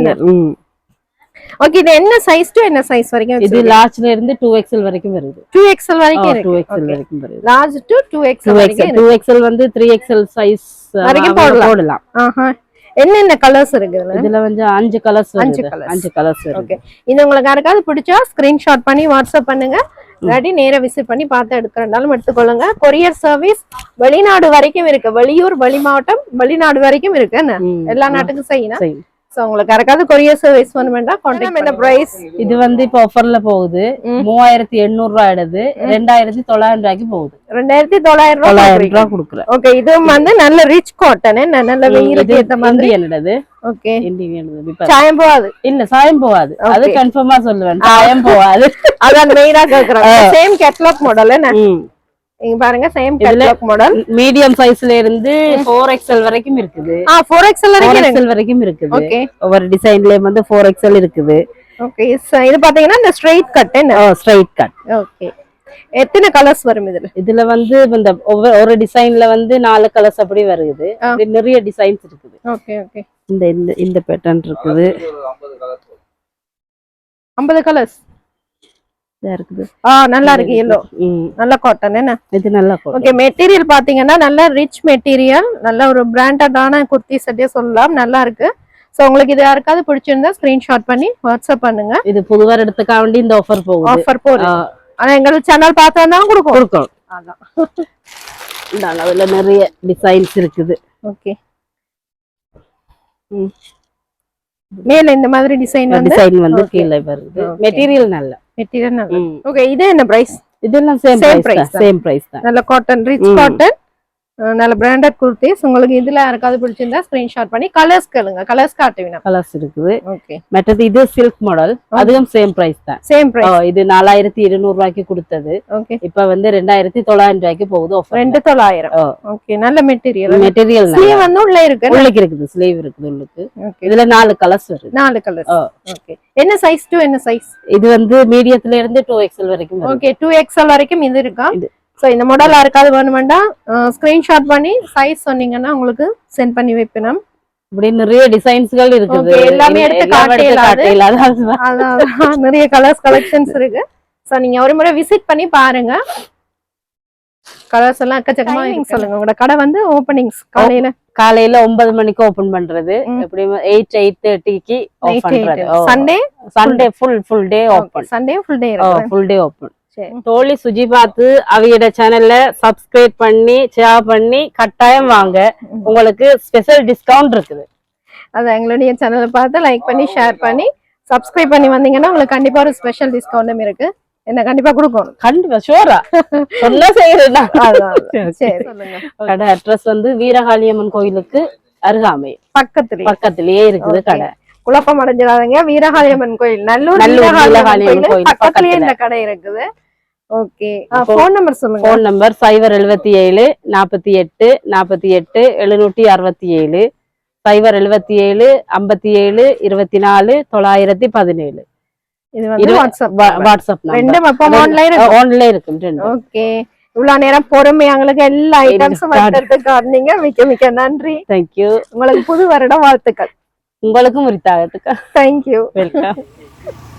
Speaker 1: ஓகே இது என்ன சைஸ் டு என்ன சைஸ் வரைக்கும்
Speaker 2: இது லார்ஜ்ல இருந்து டூ எக்ஸ்எல் வரைக்கும் வருது.
Speaker 1: டூ எக்ஸ்எல் வரைக்கும்
Speaker 2: டூ
Speaker 1: இருக்கு.
Speaker 2: எக்ஸ்எல் வரைக்கும் வருது.
Speaker 1: Large to two
Speaker 2: two
Speaker 1: XL வரைக்கும்
Speaker 2: எக்ஸ்எல் டூ எக்ஸ்எல் வந்து த்ரீ எக்ஸ்எல் சைஸ்
Speaker 1: வரைக்கும் போடலாம். ஆஹா. என்னென்ன கலர்ஸ் இருக்கு இதுல?
Speaker 2: வந்து அஞ்சு கலர்ஸ்
Speaker 1: அஞ்சு colours.
Speaker 2: அஞ்சு கலர்ஸ்
Speaker 1: ஓகே இது உங்களுக்கு யாருக்காவது பிடிச்சா ஸ்கிரீன்ஷாட் பண்ணி வாட்ஸ்அப் பண்ணுங்க. இல்லாட்டி நேரா விசிட் பண்ணி பார்த்து எடுக்கிறனாலும் எடுத்துக்கொள்ளுங்க. கொரியர் சர்வீஸ் வெளிநாடு வரைக்கும் இருக்கு. வெளியூர் வெளி மாவட்டம் வெளிநாடு வரைக்கும் இருக்கு. எல்லா நாட்டுக்கும் செய்யணும். சோ உங்களுக்கு யாருக்காவது கொரியர் சர்வீஸ் வேணுமெண்டா கான்டாக்ட் என்ன பிரைஸ்
Speaker 2: இது வந்து இப்ப ஆஃபர்ல போகுது. மூவாயிரத்தி எண்ணூறு ரூபாய் எடுது ரெண்டாயிரத்தி தொள்ளாயிரம் ரூபாய்க்கு போகுது.
Speaker 1: ரெண்டாயிரத்தி தொள்ளாயிரம்
Speaker 2: தொள்ளாயிரம்
Speaker 1: ரூபாய்
Speaker 2: கொடுக்குறேன்.
Speaker 1: ஓகே இதுவும் வந்து நல்ல ரிச் காட்டன் நல்ல வெயிலுக்கு ஏத்த மாதிரி.
Speaker 2: இந்தியனது
Speaker 1: ஓகே சாயம் போகாது.
Speaker 2: இல்ல சாயம் போகாது. அது. கன்ஃபார்மா சொல்லுவேன். சாயம் போகாது.
Speaker 1: அதான் மெயினா கேக்குறாங்க. சேம் கேட்லாக் மாடல் என்ன
Speaker 2: ம்.
Speaker 1: நீங்க பாருங்க சேம் கேட்லாக் மாடல்
Speaker 2: மீடியம் சைஸ்ல இருந்து ஃபோர் எக்ஸ்எல் வரைக்கும் இருக்குது.
Speaker 1: ஆ ஃபோர் எக்ஸ்எல்
Speaker 2: ஃபோர்
Speaker 1: வரைக்கும்
Speaker 2: எக்ஸ்எல் வரைக்கும் இருக்குது.
Speaker 1: ஓகே
Speaker 2: ஒவ்வொரு டிசைன்லயும் வந்து ஃபோர் எக்ஸ்எல் இருக்குது.
Speaker 1: ஓகே இது பாத்தீங்கன்னா இந்த ஸ்ட்ரைட் கட் என்ன?
Speaker 2: ஸ்ட்ரைட் கட்
Speaker 1: ஓகே எத்தனை கலர்ஸ் வரும் இதுல?
Speaker 2: இதுல வந்து இந்த ஒவ்வொரு ஒரு டிசைன்ல வந்து நாலு கலர்ஸ் அப்படி வருது.
Speaker 1: ஆ.
Speaker 2: நிறைய டிசைன்ஸ் இருக்குது.
Speaker 1: ஓகே ஓகே
Speaker 2: இந்த இந்த இந்த பேட்டர்ன் இருக்குது.
Speaker 1: ஐம்பது கலர்ஸ்
Speaker 2: இதா இருக்குது.
Speaker 1: ஆ நல்லா இருக்கு எல்லோ. நல்ல காட்டன் என்ன?
Speaker 2: இது நல்லா.
Speaker 1: ஓகே மெட்டீரியல் பாத்தீங்கன்னா நல்ல ரிச் மெட்டீரியல் நல்ல ஒரு பிராண்டடான குர்த்தி செட்டே சொல்லலாம் நல்லா இருக்கு. சோ உங்களுக்கு இது யாருக்காவது பிடிச்சிருந்தா ஸ்கிரீன்ஷாட் பண்ணி வாட்ஸ்அப் பண்ணுங்க.
Speaker 2: இது புது வருடத்துக்காக வேண்டி இந்த ஆஃபர் போகுது.
Speaker 1: ஆஃபர் போகுது.
Speaker 2: ஆ,
Speaker 1: ஆனா எங்க சேனல் பார்த்தா தான் கொடுக்கும்.
Speaker 2: கொடுக்கும்.
Speaker 1: அதான்.
Speaker 2: இந்த அளவுல நிறைய டிசைன்ஸ் இருக்குது.
Speaker 1: ஓகே
Speaker 2: ம்.
Speaker 1: மேல இந்த மாதிரி டிசைன் வந்து
Speaker 2: டிசைன் வந்து. கீழே வருது. மெட்டீரியல் நல்ல
Speaker 1: மெட்டீரியல் நல்லா. ஓகே இது என்ன பிரைஸ்
Speaker 2: இதெல்லாம் சேம் பிரைஸ். சேம் பிரைஸ் தான்
Speaker 1: நல்ல காட்டன் ரிச். காட்டன் நல்ல பிராண்டட் குர்த்திஸ் உங்களுக்கு இதுல யாருக்காவது பிடிச்சிருந்தா ஸ்கிரீன்ஷாட் பண்ணி கலர்ஸ் கேளுங்க. கலர்ஸ் காட்டுவீங்க
Speaker 2: கலர்ஸ் இருக்குது.
Speaker 1: ஓகே
Speaker 2: மற்றது இது சில்க் மாடல் அதுவும் சேம் பிரைஸ் தான்.
Speaker 1: சேம் பிரைஸ்
Speaker 2: இது நாலாயிரத்தி இருநூறு ரூபாய்க்கு கொடுத்தது.
Speaker 1: ஓகே
Speaker 2: இப்ப வந்து ரெண்டாயிரத்தி தொள்ளாயிரம் ரூபாய்க்கு போகுது ஆஃபர்
Speaker 1: ரெண்டு தொள்ளாயிரம். ஓகே நல்ல மெட்டீரியல்
Speaker 2: மெட்டீரியல்
Speaker 1: ஸ்லீவ் வந்து உள்ள இருக்கு
Speaker 2: உள்ளுக்கு இருக்குது. ஸ்லீவ் இருக்குது உள்ளுக்கு. இதுல நாலு கலர்ஸ் வருது.
Speaker 1: நாலு கலர்ஸ். ஓகே என்ன சைஸ் டு என்ன சைஸ்
Speaker 2: இது வந்து மீடியத்துல இருந்து டூ எக்ஸ்எல் வரைக்கும்
Speaker 1: ஓகே டூ எக்ஸ்எல் வரைக்கும் இது இருக்கா? சோ இந்த மாடல் யாருக்காவது வேணுமெண்டா ஸ்கிரீன்ஷாட் பண்ணி சைஸ் சொன்னீங்கன்னா உங்களுக்கு சென்ட் பண்ணி வைப்பினோம்
Speaker 2: இப்படி நிறைய டிசைன்ஸ்கள் இருக்குது.
Speaker 1: Okay, எல்லாமே எடுத்து நிறைய கலர்ஸ் கலெக்ஷன்ஸ் இருக்கு. சோ நீங்க ஒரு முறை விசிட் பண்ணி பாருங்க. கலர்ஸ் எல்லாம் எக்கச்சக்கமா. சொல்லுங்க உங்களோட கடை வந்து ஓபனிங்ஸ் காலையில.
Speaker 2: காலையில ஒன்பது மணிக்கு ஓபன் பண்றது.
Speaker 1: ம்.
Speaker 2: எப்படியும் எயிட் எயிட் தேர்ட்டிக்கு
Speaker 1: Sunday
Speaker 2: Sunday full full day open
Speaker 1: Sunday full day இருக்கு.
Speaker 2: ஃபுல் டே ஓபன் தோழி சுஜி பார்த்து அவையோட சேனல்ல சப்ஸ்கிரைப் பண்ணி ஷேர் பண்ணி கட்டாயம் வாங்க. உங்களுக்கு ஸ்பெஷல் டிஸ்கவுண்ட் இருக்குது.
Speaker 1: அதான் எங்களுடைய சேனலை பார்த்து லைக் பண்ணி ஷேர் பண்ணி சப்ஸ்கிரைப் பண்ணி வந்தீங்கன்னா உங்களுக்கு கண்டிப்பா ஒரு ஸ்பெஷல் டிஸ்கவுண்டும் இருக்கு. என்ன கண்டிப்பா கொடுக்கணும்.
Speaker 2: கண்டிப்பா ஷூரா சொன்னா.
Speaker 1: சரி சொல்லுங்க.
Speaker 2: கடை அட்ரஸ் வந்து வீரகாளியம்மன் கோயிலுக்கு அருகாமை.
Speaker 1: பக்கத்துலயே
Speaker 2: பக்கத்திலேயே இருக்குது. கடை.
Speaker 1: குழப்பம் அடைஞ்சிடாதீங்க. வீரகாளியம்மன் கோயில். நல்லூர் வீரகாளியம்மன் கோயில் பக்கத்துலயே
Speaker 2: பக்கத்துல.
Speaker 1: இந்த கடை இருக்குது. ஓகே.
Speaker 2: அப்போ-
Speaker 1: போன் நம்பர் சொல்லுங்க.
Speaker 2: ஃபோன் நம்பர் சைபர் எழுபத்தி ஏழு நாற்பத்தி எட்டு நாற்பத்தி எட்டு எழுநூற்றி அறுபத்தி ஏழு. சைபர் எழுபத்தி ஏழு ஐம்பத்தி ஏழு இருபத்தி நாலு தொள்ளாயிரத்தி பதினேழு.
Speaker 1: இது வந்து வாட்ஸ்அப்
Speaker 2: வாட்ஸ்அப்
Speaker 1: ரெண்டு
Speaker 2: நம்பர்
Speaker 1: அப்போ ஆன்லைன்
Speaker 2: ஆன்லைன் ரெண்டு
Speaker 1: ஓகே. இவ்வளவு நேரம் பொறுமை எங்களுக்கு எல்லா ஐட்டம்ஸும். வளர்த்துறதுக்கு காரணீங்க மிக்க மிக்க நன்றி.
Speaker 2: தேங்க்யூ
Speaker 1: உங்களுக்கு புது வருட வாழ்த்துக்கள்.
Speaker 2: உங்களுக்கும் உரித்தாகத்துக்கு?
Speaker 1: Thank you
Speaker 2: welcome